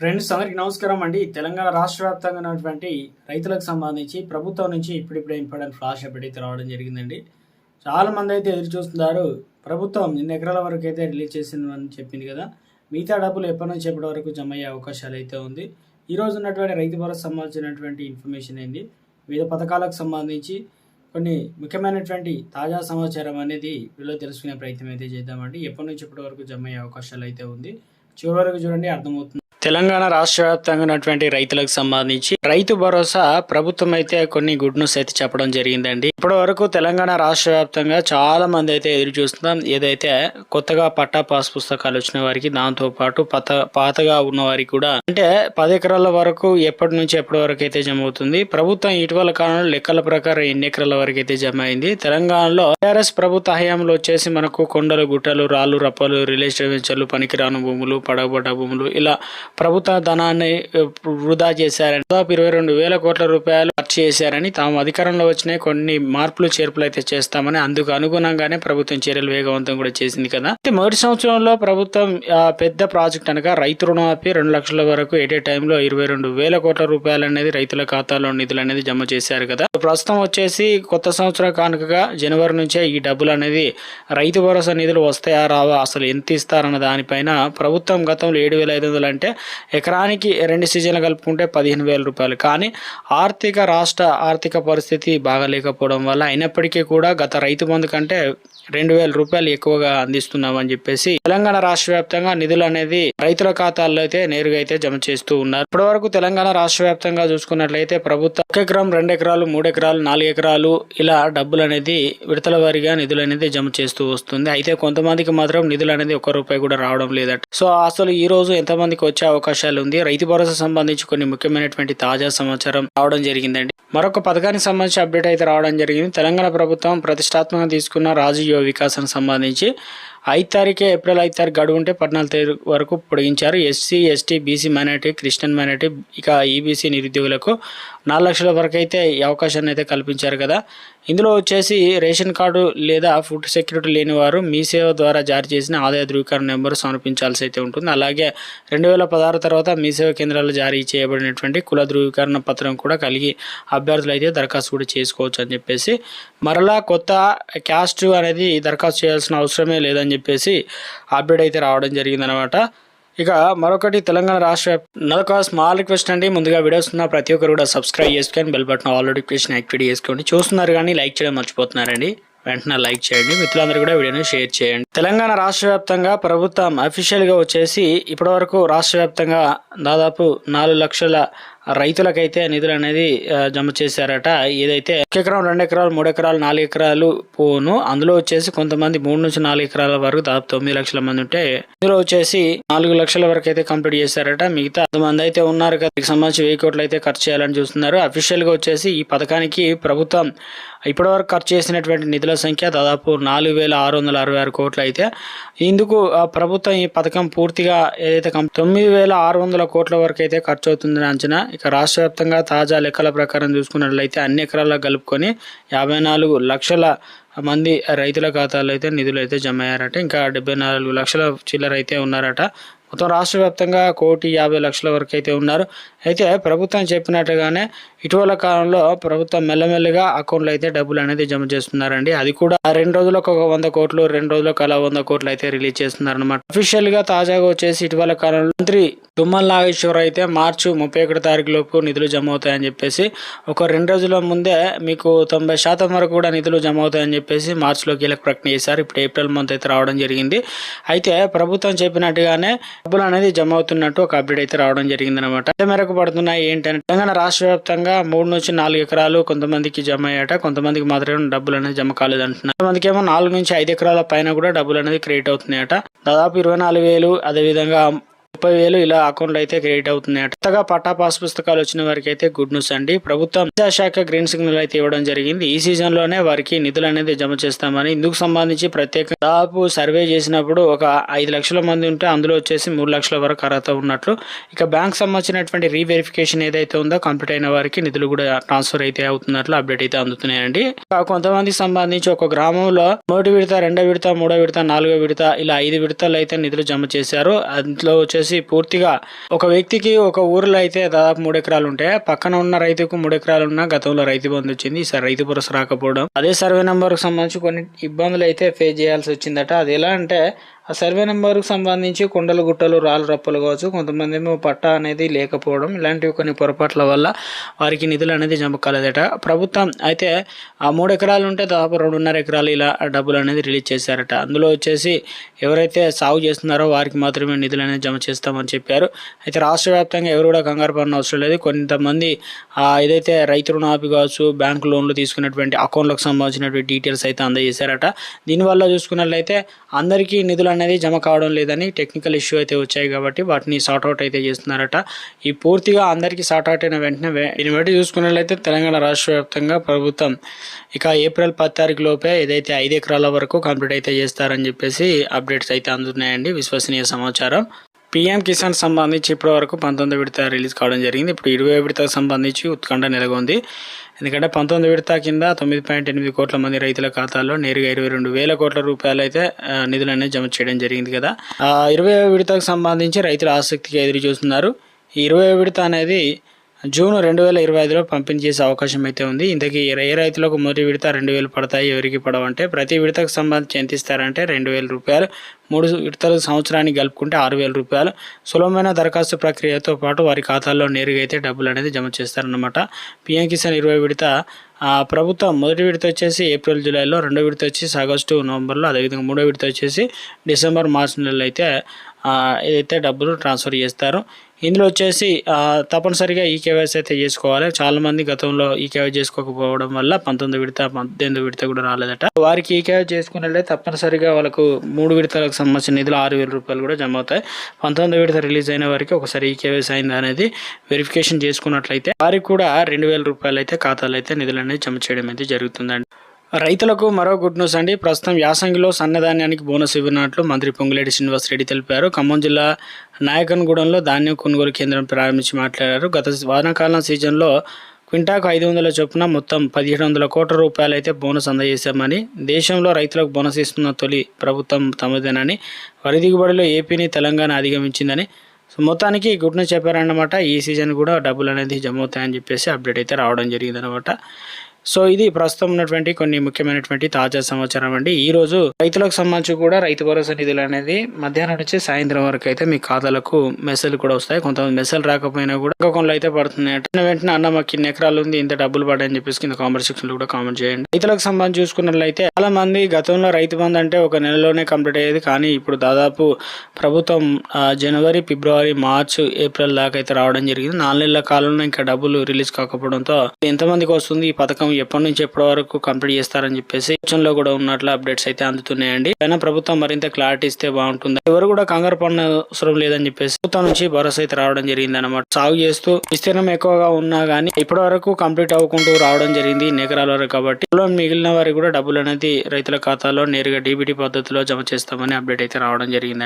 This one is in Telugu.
ఫ్రెండ్స్ అందరికి నమస్కారం అండి. తెలంగాణ రాష్ట్ర వ్యాప్తంగా ఉన్నటువంటి రైతులకు సంబంధించి ప్రభుత్వం నుంచి ఇప్పుడిప్పుడే ఇంపార్టెంట్ ఫ్లాష్ అప్డేట్ అయితే రావడం జరిగిందండి. చాలా మంది అయితే ఎదురు చూస్తున్నారు. ప్రభుత్వం ఎన్ని ఎకరాల వరకు అయితే రిలీజ్ చేసిందని చెప్పింది కదా. మిగతా డబ్బులు ఎప్పటి నుంచి ఎప్పటి వరకు జమ అయ్యే అవకాశాలు అయితే ఉంది. ఈ రోజు ఉన్నటువంటి రైతు భరోసా సంబంధించినటువంటి ఇన్ఫర్మేషన్ ఏంది? వివిధ పథకాలకు సంబంధించి కొన్ని ముఖ్యమైనటువంటి తాజా సమాచారం అనేది వీళ్ళు తెలుసుకునే ప్రయత్నం అయితే చేద్దామండి. ఎప్పటి నుంచి ఎప్పటి వరకు జమ అయ్యే అవకాశాలు అయితే ఉంది? చివరి వరకు చూడండి అర్థమవుతుంది. తెలంగాణ రాష్ట్ర వ్యాప్తంగా ఉన్నటువంటి రైతులకు సంబంధించి రైతు భరోసా ప్రభుత్వం అయితే కొన్ని గుడ్ న్యూస్ అయితే చెప్పడం జరిగిందండి. ఇప్పటి వరకు తెలంగాణ రాష్ట్ర వ్యాప్తంగా చాలా మంది అయితే ఎదురు చూస్తున్నాం. ఏదైతే కొత్తగా పట్టా పాస్ పుస్తకాలు వచ్చిన వారికి దాంతో పాటు పాత పాతగా ఉన్న వారికి కూడా అంటే పది ఎకరాల వరకు ఎప్పటి నుంచి ఎప్పటి వరకు అయితే జమ అవుతుంది. ప్రభుత్వం ఇటీవల కాలంలో లెక్కల ప్రకారం ఎన్ని ఎకరాల వరకు అయితే జమ అయింది. తెలంగాణలో టీఆర్ఎస్ ప్రభుత్వ హయాంలో వచ్చేసి మనకు కొండలు గుట్టలు రాళ్ళు రప్పలు రియల్ ఎస్టేట్ వెంచర్లు పనికిరాని భూములు పడగబడ్డ భూములు ఇలా ప్రభుత్వ ధనాన్ని వృధా చేశారని దాదాపు ఇరవై రెండు వేల కోట్ల రూపాయలు ఖర్చు చేశారని తాము అధికారంలో వచ్చిన కొన్ని మార్పులు చేర్పులు అయితే చేస్తామని అందుకు అనుగుణంగానే ప్రభుత్వం చర్యలు వేగవంతం కూడా చేసింది కదా. అయితే మొదటి సంవత్సరంలో ప్రభుత్వం పెద్ద ప్రాజెక్ట్ అనగా రైతు రుణమాఫీ రెండు లక్షల వరకు ఎటే టైంలో ఇరవై రెండు వేల కోట్ల రూపాయలు అనేది రైతుల ఖాతాలో నిధులు అనేది జమ చేశారు కదా. ప్రస్తుతం వచ్చేసి కొత్త సంవత్సరం కానుకగా జనవరి నుంచే ఈ డబ్బులు అనేది రైతు భరోసా నిధులు వస్తాయా రావా అసలు ఎంత ఇస్తారన్న దానిపైన ప్రభుత్వం గతంలో ఏడు వేల ఐదు వందలు అంటే ఎకరానికి రెండు సీజన్లు కలుపుకుంటే పదిహేను వేల రూపాయలు. కానీ ఆర్థిక రాష్ట్ర ఆర్థిక పరిస్థితి బాగాలేకపోవడం వల్ల అయినప్పటికీ కూడా గత రైతు బంధు కంటే రెండు వేల రూపాయలు ఎక్కువగా అందిస్తున్నామని చెప్పేసి తెలంగాణ రాష్ట్ర వ్యాప్తంగా నిధులు అనేది రైతుల ఖాతాల్లో అయితే నేరుగా అయితే జమ చేస్తూ ఉన్నారు. ఇప్పటి వరకు తెలంగాణ రాష్ట్ర వ్యాప్తంగా చూసుకున్నట్లయితే ప్రభుత్వం ఒక ఎకరం రెండు ఎకరాలు మూడు ఎకరాలు నాలుగు ఎకరాలు ఇలా డబ్బులు అనేది విడతల వారిగా నిధులు అనేది జమ చేస్తూ వస్తుంది. అయితే కొంతమందికి మాత్రం నిధులు అనేది ఒక్క రూపాయి కూడా రావడం లేదట. సో అసలు ఈ రోజు ఎంతమందికి వచ్చే అవకాశాలు ఉంది? రైతు భరోసా సంబంధించి కొన్ని ముఖ్యమైనటువంటి తాజా సమాచారం రావడం జరిగిందండి. మరొక పథకానికి సంబంధించి అప్డేట్ అయితే రావడం జరిగింది. తెలంగాణ ప్రభుత్వం ప్రతిష్టాత్మకంగా తీసుకున్న రాజు యువ వికాసానికి సంబంధించి ఐదు తారీఖే ఏప్రిల్ ఐదు తారీఖు గడువు ఉంటే పద్నాలుగు తారీఖు వరకు పొడిగించారు. SC ST BC minority Christian minority ఇక ఈబీసీ నిరుద్యోగులకు నాలుగు లక్షల వరకు అయితే ఈ అవకాశాన్ని అయితే కల్పించారు కదా. ఇందులో వచ్చేసి రేషన్ కార్డు లేదా ఫుడ్ సెక్యూరిటీ లేని వారు మీ సేవ ద్వారా జారీ చేసిన ఆదాయ ధృవీకరణ నెంబర్ సమర్పించాల్సి అయితే ఉంటుంది. అలాగే రెండు వేల పదహారు తర్వాత మీ సేవ కేంద్రాలు జారీ చేయబడినటువంటి కుల ధృవీకరణ పత్రం కూడా కలిగి అభ్యర్థులు అయితే దరఖాస్తు కూడా చేసుకోవచ్చు అని చెప్పేసి మరలా కొత్త క్యాస్ట్ అనేది దరఖాస్తు చేయాల్సిన అవసరమే లేదని చెప్పేసి అప్డేట్ అయితే రావడం జరిగిందనమాట ఇక మరొకటి తెలంగాణ రాష్ట్ర నదొక స్మాల్ రిక్వెస్ట్ అండి. ముందుగా వీడియోస్ ఉన్న ప్రతి ఒక్కరు కూడా సబ్స్క్రైబ్ చేసుకొని bell button all notification activate చేసుకోండి. చూస్తున్నారు కానీ లైక్ చేయడం మర్చిపోతున్నారండి. వెంటనే లైక్ చేయండి. మిత్రులందరూ కూడా వీడియోని షేర్ చేయండి. తెలంగాణ రాష్ట్ర వ్యాప్తంగా ప్రభుత్వం అఫీషియల్గా వచ్చేసి ఇప్పటివరకు రాష్ట్ర వ్యాప్తంగా దాదాపు నాలుగు లక్షల రైతులకైతే నిధులు అనేది జమ చేశారట. ఏదైతే ఒక ఎకరం రెండు ఎకరాలు మూడు ఎకరాలు నాలుగు ఎకరాలు పోను అందులో వచ్చేసి కొంతమంది మూడు నుంచి నాలుగు ఎకరాల వరకు దాదాపు తొమ్మిది లక్షల మంది ఉంటే ఇందులో వచ్చేసి నాలుగు లక్షల వరకు అయితే కంప్లీట్ చేశారట. మిగతా కొంతమంది అయితే ఉన్నారు కదా దీనికి సంబంధించి వెయ్యి కోట్లు అయితే ఖర్చు చేయాలని చూస్తున్నారు. అఫీషియల్గా వచ్చేసి ఈ పథకానికి ప్రభుత్వం ఇప్పటివరకు ఖర్చు చేసినటువంటి నిధుల సంఖ్య దాదాపు నాలుగు వేల ఆరు వందల అరవై ఆరు కోట్లు అయితే. ఇందుకు ఆ ప్రభుత్వం ఈ పథకం పూర్తిగా ఏదైతే తొమ్మిది వేల ఆరు వందల కోట్ల వరకు అయితే ఖర్చు అవుతుందని అంచనా ఇక రాష్ట్ర వ్యాప్తంగా తాజా లెక్కల ప్రకారం చూసుకున్నట్లయితే అన్ని ఎకరాల్లో కలుపుకొని యాభై నాలుగు లక్షల మంది రైతుల ఖాతాలో అయితే నిధులు అయితే జమ అయ్యారట. ఇంకా డెబ్బై నాలుగు లక్షల చిల్లర అయితే ఉన్నారట. మొత్తం రాష్ట్ర వ్యాప్తంగా కోటి యాభై లక్షల వరకు అయితే ఉన్నారు. అయితే ప్రభుత్వం చెప్పినట్టుగానే ఇటీవల కాలంలో ప్రభుత్వం మెల్లమెల్లగా అకౌంట్లో అయితే డబ్బులు అనేది జమ చేస్తున్నారండి. అది కూడా రెండు రోజులకు ఒక వంద కోట్లు రెండు రోజులకు అలా వంద కోట్లు అయితే రిలీజ్ చేస్తున్నారనమాట అఫీషియల్గా తాజాగా వచ్చేసి ఇటీవల కాలంలో మంత్రి తుమ్మల నాగేశ్వర అయితే మార్చి ముప్పై ఒకటి తారీఖు లోపు నిధులు జమ అవుతాయని చెప్పేసి ఒక రెండు రోజుల ముందే మీకు తొంభై శాతం వరకు కూడా నిధులు జమ అవుతాయని చెప్పేసి మార్చిలో కీలక ప్రకటన చేశారు. ఇప్పుడు ఏప్రిల్ మంత్ అయితే రావడం జరిగింది. అయితే ప్రభుత్వం చెప్పినట్టుగానే డబ్బులు అనేది జమ అవుతున్నట్టు ఒక అప్డేట్ అయితే రావడం జరిగింది అనమాట అదే మేరకు పడుతున్నాయి. ఏంటంటే తెలంగాణ రాష్ట్ర వ్యాప్తంగా మూడు నుంచి నాలుగు ఎకరాలు కొంతమందికి జమ అయ్యాట కొంతమందికి మాత్రమే డబ్బులు అనేది జమ కాలేదు అంటున్నారు. కొంతమందికి ఏమో నాలుగు నుంచి ఐదు ఎకరాల పైన కూడా డబ్బులు అనేది క్రియేట్ అవుతున్నాయట. దాదాపు ఇరవై నాలుగు వేలు అదేవిధంగా ముప్పై వేలు ఇలా అకౌంట్లో అయితే క్రెడిట్ అవుతున్నాయి కొత్తగా పట్టా పాస్ పుస్తకాలు వచ్చిన వారికి అయితే గుడ్ న్యూస్ అండి. ప్రభుత్వం విద్యాశాఖ గ్రీన్ సిగ్నల్ అయితే ఇవ్వడం జరిగింది. ఈ సీజన్లోనే వారికి నిధులు అనేది జమ చేస్తామని ఇందుకు సంబంధించి ప్రత్యేక దాదాపు సర్వే చేసినప్పుడు ఒక ఐదు లక్షల మంది ఉంటే అందులో వచ్చేసి మూడు లక్షల వరకు అర్హత ఉన్నట్లు. ఇక బ్యాంక్ సంబంధించినటువంటి రీవెరిఫికేషన్ ఏదైతే ఉందో కంప్లీట్ అయిన వారికి నిధులు కూడా ట్రాన్స్ఫర్ అయితే అవుతున్నట్లు అప్డేట్ అయితే అందుతున్నాయండి. కొంతమంది కొంతమందికి సంబంధించి ఒక గ్రామంలో మొదటి విడత రెండో విడత మూడో విడత నాలుగో విడత ఇలా ఐదు విడతలు అయితే నిధులు జమ చేశారు. అందులో వచ్చేసి వచ్చేసి పూర్తిగా ఒక వ్యక్తికి ఒక ఊరిలో అయితే దాదాపు మూడు ఎకరాలు ఉంటాయి. పక్కన ఉన్న రైతుకు మూడు ఎకరాలు ఉన్న గతంలో రైతు బంధు వచ్చింది. ఈసారి రైతు భరోసా రాకపోవడం. అదే సర్వే నెంబర్కు సంబంధించి కొన్ని ఇబ్బందులు అయితే ఫేస్ చేయాల్సి వచ్చిందట. అది ఎలా అంటే ఆ సర్వే నెంబర్కు సంబంధించి కొండలు గుట్టలు రాళ్ళు రప్పలు కావచ్చు. కొంతమంది ఏమో పట్టా అనేది లేకపోవడం ఇలాంటివి కొన్ని పొరపాట్ల వల్ల వారికి నిధులు అనేది జమ కాలేదట. ప్రభుత్వం అయితే ఆ మూడు ఎకరాలు ఉంటే దాదాపు రెండున్నర ఎకరాలు ఇలా డబ్బులు అనేది రిలీజ్ చేశారట. అందులో వచ్చేసి ఎవరైతే సాగు చేస్తున్నారో వారికి మాత్రమే నిధులు అనేది జమ చేస్తామని చెప్పారు. అయితే రాష్ట్ర వ్యాప్తంగా ఎవరు కూడా కంగారు పడిన అవసరం లేదు. కొంతమంది ఏదైతే రైతు రుణాపి కావచ్చు బ్యాంకు లోన్లు తీసుకున్నటువంటి అకౌంట్లకు సంబంధించినటువంటి డీటెయిల్స్ అయితే అందజేశారట. దీనివల్ల చూసుకున్నట్లయితే అందరికీ నిధులు అనేది జమ కావడం లేదని టెక్నికల్ ఇష్యూ అయితే వచ్చాయి కాబట్టి వాటిని సార్ట్అవుట్ అయితే చేస్తున్నారట. ఈ పూర్తిగా అందరికీ సార్ట్అవుట్ అయిన వెంటనే దీన్ని బట్టి చూసుకున్నట్లయితే తెలంగాణ రాష్ట్ర వ్యాప్తంగా ప్రభుత్వం ఇక ఏప్రిల్ పది తారీఖు లోపే ఏదైతే ఐదు ఎకరాల వరకు కంప్లీట్ అయితే చేస్తారని చెప్పేసి అప్డేట్స్ అయితే అందుతున్నాయండి. విశ్వసనీయ సమాచారం. పీఎం కిసాన్ సంబంధించి ఇప్పటి వరకు పంతొమ్మిది విడత రిలీజ్ కావడం జరిగింది. ఇప్పుడు ఇరవై విడతకు సంబంధించి ఉత్కంఠ నెలకొంది. ఎందుకంటే పంతొమ్మిది విడత కింద తొమ్మిది పాయింట్ ఎనిమిది కోట్ల మంది రైతుల ఖాతాల్లో నేరుగా ఇరవై రెండు వేల కోట్ల రూపాయలు అయితే ఆ, జమ చేయడం జరిగింది కదా. ఇరవై విడతకు సంబంధించి రైతుల ఆసక్తిగా ఎదురు చూస్తున్నారు. ఈ ఇరవై విడత అనేది జూన్ రెండు వేల ఇరవై ఐదులో పంపిణీ చేసే అవకాశం అయితే ఉంది. ఇంతకీ ఏ రైతులకు మొదటి విడత రెండు వేలు పడతాయి ఎవరికి పడవంటే ప్రతి విడతకు సంబంధించి ఎంత ఇస్తారంటే రెండు వేల రూపాయలు. మూడు విడతలు సంవత్సరానికి గలుపుకుంటే ఆరు వేల రూపాయలు. సులభమైన దరఖాస్తు ప్రక్రియతో పాటు వారి ఖాతాల్లో నేరుగా అయితే డబ్బులు అనేది జమ చేస్తారన్నమాట. పిఎం కిసాన్ ఇరవై విడత ప్రభుత్వం మొదటి విడత వచ్చేసి ఏప్రిల్ జూలైలో రెండో విడత వచ్చేసి ఆగస్టు నవంబర్లో అదేవిధంగా మూడో విడత వచ్చేసి డిసెంబర్ మార్చి నెలలో అయితే ఏదైతే డబ్బులు ట్రాన్స్ఫర్ చేస్తారు ఇందులో వచ్చేసి తప్పనిసరిగా ఈ కేవైసీ అయితే చేసుకోవాలి. చాలా మంది గతంలో ఈ కేవై చేసుకోకపోవడం వల్ల పంతొమ్మిది విడత పద్దెనిమిది విడత కూడా రాలేదట. వారికి ఈ కేవై చేసుకున్నట్లయితే తప్పనిసరిగా వాళ్ళకు మూడు విడతలకు సంబంధించిన నిధులు ఆరు వేల రూపాయలు కూడా జమ అవుతాయి. పంతొమ్మిది విడత రిలీజ్ అయిన వారికి ఒకసారి ఈ కేవైసీ అయింది అనేది వెరిఫికేషన్ చేసుకున్నట్లయితే వారికి కూడా రెండు వేల రూపాయలు అయితే ఖాతాలు అయితే నిధులు అనేది జమ చేయడం అయితే జరుగుతుందండి. రైతులకు మరో గుడ్ న్యూస్ అండి. ప్రస్తుతం యాసంగిలో సన్నధాన్యానికి బోనస్ ఇవ్వనున్నట్లు మంత్రి పొంగులేటి శ్రీనివాసరెడ్డి తెలిపారు. ఖమ్మం జిల్లా నాయకన్గూడెంలో ధాన్యం కొనుగోలు కేంద్రం ప్రారంభించి మాట్లాడారు. గత వానాకాలం సీజన్లో క్వింటాకు ఐదు వందల చొప్పున మొత్తం పదిహేడు వందల కోట్ల రూపాయలు అయితే బోనస్ అందజేశామని దేశంలో రైతులకు బోనస్ ఇస్తున్న తొలి ప్రభుత్వం తమదేనని వరి దిగుబడిలో ఏపీని తెలంగాణ అధిగమించిందని. సో మొత్తానికి గుడ్ న్యూస్ చెప్పారన్నమాట. ఈ సీజన్ కూడా డబ్బులు అనేది జమ అవుతాయని చెప్పేసి అప్డేట్ అయితే రావడం జరిగిందనమాట సో ఇది ప్రస్తుతం ఉన్నటువంటి కొన్ని ముఖ్యమైనటువంటి తాజా సమాచారం అండి. ఈ రోజు రైతులకు సంబంధించి కూడా రైతు భరోసా నిధులు అనేది మధ్యాహ్నం నుంచి సాయంత్రం వరకు అయితే మీ ఖాతాలకు మెసేజ్లు కూడా వస్తాయి. కొంతమంది మెసేజ్ రాకపోయినా కూడా అకౌంట్లో అయితే పడుతున్నాయి వెంటనే అన్న మాకు ఇన్ని ఎకరాలు ఉంది ఇంత డబ్బులు పడని చెప్పేసి కింద కామెంట్ సెక్షన్లో కూడా కామెంట్ చేయండి. రైతులకు సంబంధించి చూసుకున్నట్లయితే చాలా మంది గతంలో రైతు బంధు అంటే ఒక నెలలోనే కంప్లీట్ అయ్యేది. కానీ ఇప్పుడు దాదాపు ప్రభుత్వం జనవరి ఫిబ్రవరి మార్చ్ ఏప్రిల్ దాకా అయితే రావడం జరిగింది. నాలుగు నెలల కాలంలో ఇంకా డబ్బులు రిలీజ్ కాకపోవడంతో ఎంతమందికి వస్తుంది? ఈ పథకం ఎప్పటి నుంచి ఎప్పటి వరకు కంప్లీట్ చేస్తారని చెప్పేసి లో కూడా ఉన్నట్లు అప్డేట్స్ అయితే అందుతున్నాయండి. పైన ప్రభుత్వం మరింత క్లారిటీ ఇస్తే బాగుంటుంది ఎవరు కూడా కంగారు పడిన అవసరం లేదని చెప్పేసి ప్రభుత్వం నుంచి భరోసా అయితే రావడం జరిగింది అనమాట సాగు చేస్తూ విస్తీర్ణం ఎక్కువగా ఉన్నా గానీ ఇప్పటి వరకు కంప్లీట్ అవ్వకుంటూ రావడం జరిగింది ఎకరాల వరకు కాబట్టి. మిగిలిన వారికి కూడా డబ్బులు అనేది రైతుల ఖాతాలో నేరుగా డీబీటీ పద్ధతిలో జమ చేస్తామని అప్డేట్ అయితే రావడం జరిగింది